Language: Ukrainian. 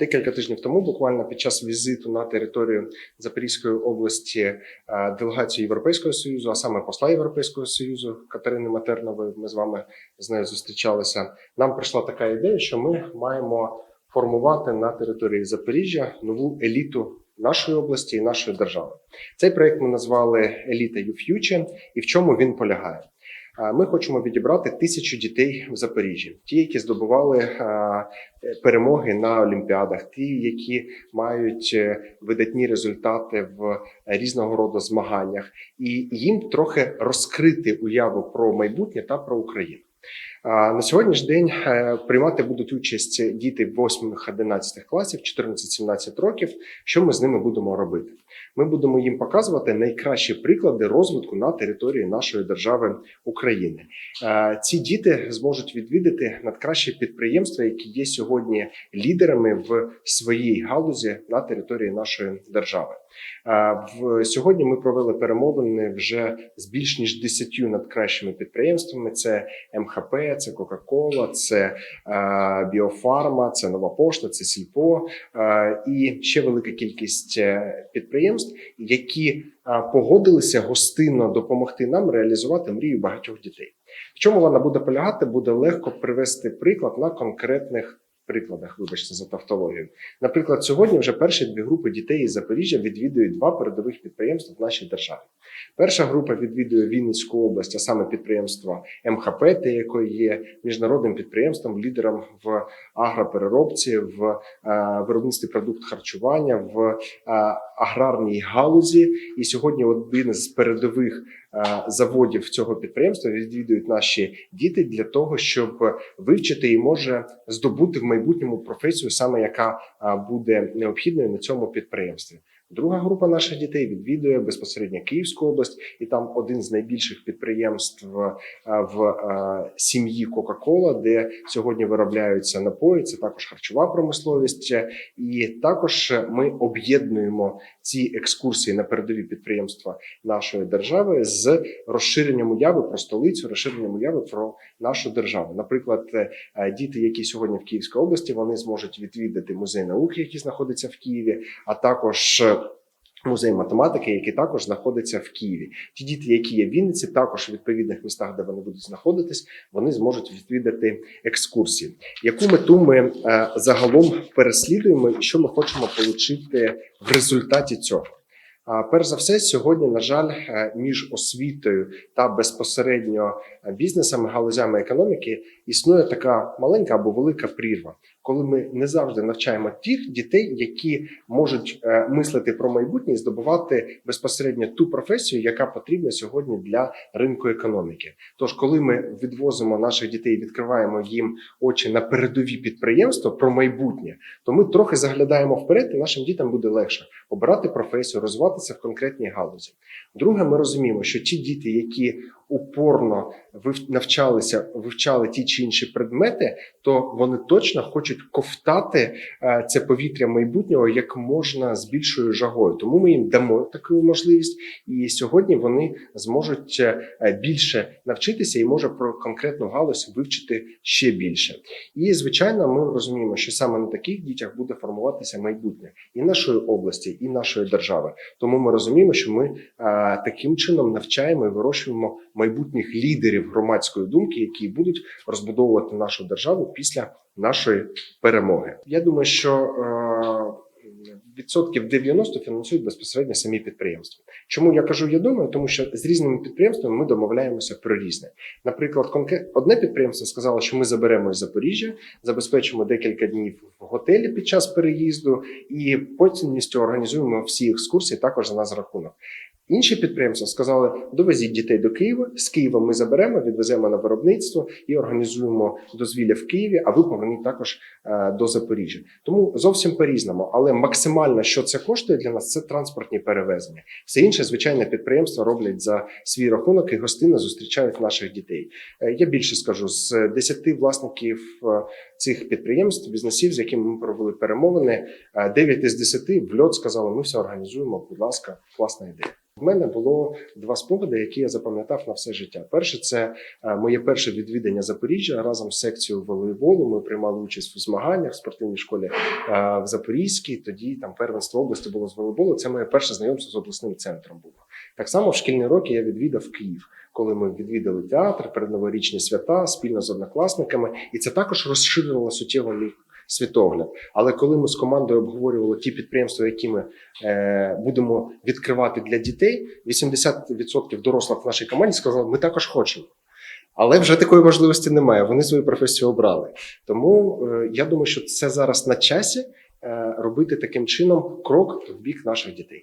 Декілька тижнів тому, буквально під час візиту на територію Запорізької області е, делегації Європейського союзу, а саме посла Європейського союзу Катерини Матернової, ми з вами з нею зустрічалися. Нам прийшла така ідея, що ми маємо формувати на території Запоріжжя нову еліту нашої області і нашої держави. Цей проект ми назвали Еліта Future. І в чому він полягає? Ми хочемо відібрати тисячу дітей в Запоріжжі, ті, які здобували перемоги на олімпіадах, ті, які мають е, видатні результати в різного роду змаганнях, і їм трохи розкрити уяву про майбутнє та про Україну. На сьогоднішній день е, приймати будуть участь діти 8-11 класів, 14-17 років. Що ми з ними будемо робити? Ми будемо їм показувати найкращі приклади розвитку на території нашої держави України. Е, Ці діти зможуть відвідати надкращі підприємства, які є сьогодні лідерами в своїй галузі на території нашої держави. Е, В сьогодні ми провели перемовини вже з більш ніж 10 надкращими підприємствами. Це МХП, це Кока-Кола, це е, Біофарма, це Нова Пошта, це Сільпо і ще велика кількість е, підприємств, які е, погодилися гостинно допомогти нам реалізувати мрію багатьох дітей. В чому вона буде полягати? Буде легко привести приклад на конкретних. Прикладах, вибачте за тавтологію. Наприклад, сьогодні вже перші дві групи дітей із Запоріжжя відвідують два передових підприємства в нашій державі. Перша група відвідує Вінницьку область, а саме підприємство МХП, те, яке є міжнародним підприємством, лідером в агропереробці, в е, виробництві продукт харчування, в е, аграрній галузі. І сьогодні один з передових заводів цього підприємства відвідують наші діти для того, щоб вивчити і може здобути в майбутньому професію, саме яка е, буде необхідною на цьому підприємстві. Друга група наших дітей відвідує безпосередньо Київську область, і там один з найбільших підприємств е, в е, сім'ї Кока-Кола, де сьогодні виробляються напої. Це також харчова промисловість. І також ми об'єднуємо ці екскурсії на передові підприємства нашої держави з розширенням уяви про столицю, розширенням уяви про нашу державу. Наприклад, е, діти, які сьогодні в Київській області, вони зможуть відвідати музей науки, який знаходиться в Києві, а також Музей математики, який також знаходиться в Києві. Ті діти, які є в Вінниці, також в відповідних містах, де вони будуть знаходитись, вони зможуть відвідати екскурсії. Яку мету ми е, загалом переслідуємо, і що ми хочемо отримати в результаті цього? Перш за все, сьогодні, на жаль, е, між освітою та безпосередньо е, бізнесами, галузями економіки існує така маленька або велика прірва, коли ми не завжди навчаємо тих дітей, які можуть е, мислити про майбутнє і здобувати безпосередньо ту професію, яка потрібна сьогодні для ринку економіки. Тож, коли ми відвозимо наших дітей, відкриваємо їм очі на передові підприємства про майбутнє, то ми трохи заглядаємо вперед, і нашим дітям буде легше обирати професію, розвиватися в конкретній галузі. Друге, ми розуміємо, що ті діти, які упорно навчалися, вивчали ті чи інші предмети, то вони точно хочуть ковтати е, це повітря майбутнього як можна з більшою жагою. Тому ми їм дамо таку можливість, і сьогодні вони зможуть е, більше навчитися і може про конкретну галузь вивчити ще більше. І звичайно, ми розуміємо, що саме на таких дітях буде формуватися майбутнє і нашої області, і нашої держави. Тому ми розуміємо, що ми таким чином навчаємо і вирощуємо майбутніх лідерів громадської думки, які будуть розбудовувати нашу державу після нашої перемоги. Я думаю, що відсотків 90 фінансують безпосередньо самі підприємства. Чому я кажу, я думаю, тому що з різними підприємствами ми домовляємося про різне. Наприклад, одне підприємство сказало, що ми заберемо із Запоріжжя, забезпечимо декілька днів в готелі під час переїзду, і повністю організуємо всі екскурсії також за нас рахунок. Інші підприємства сказали: довезіть дітей до Києва. З Києва ми заберемо, відвеземо на виробництво і організуємо дозвілля в Києві. А ви поверніть також е, до Запоріжжя. Тому зовсім по різному, але максимально, що це коштує для нас, це транспортні перевезення. Все інше, звичайно, підприємства роблять за свій рахунок і гостинно зустрічають наших дітей. Е, Я більше скажу з 10 власників е, цих підприємств, бізнесів, з якими ми провели перемовини, е, 9 із 10 в льот сказали: ми все організуємо. Будь ласка, класна ідея. В мене було два спогади, які я запам'ятав на все життя. Перше, це е, моє перше відвідання Запоріжжя разом з секцією волейболу. Ми приймали участь у змаганнях в спортивній школі е, в Запорізькій. Тоді там первенство області було з волейболу. Це моє перше знайомство з обласним центром було. Так само в шкільні роки я відвідав Київ, коли ми відвідали театр, передноворічні свята спільно з однокласниками, і це також розширило суттєво мій світогляд. Але коли ми з командою обговорювали ті підприємства, які ми е, будемо відкривати для дітей, 80% дорослих в нашій команді сказали, ми також хочемо. Але вже такої можливості немає. Вони свою професію обрали. Тому е, я думаю, що це зараз на часі е, робити таким чином крок в бік наших дітей.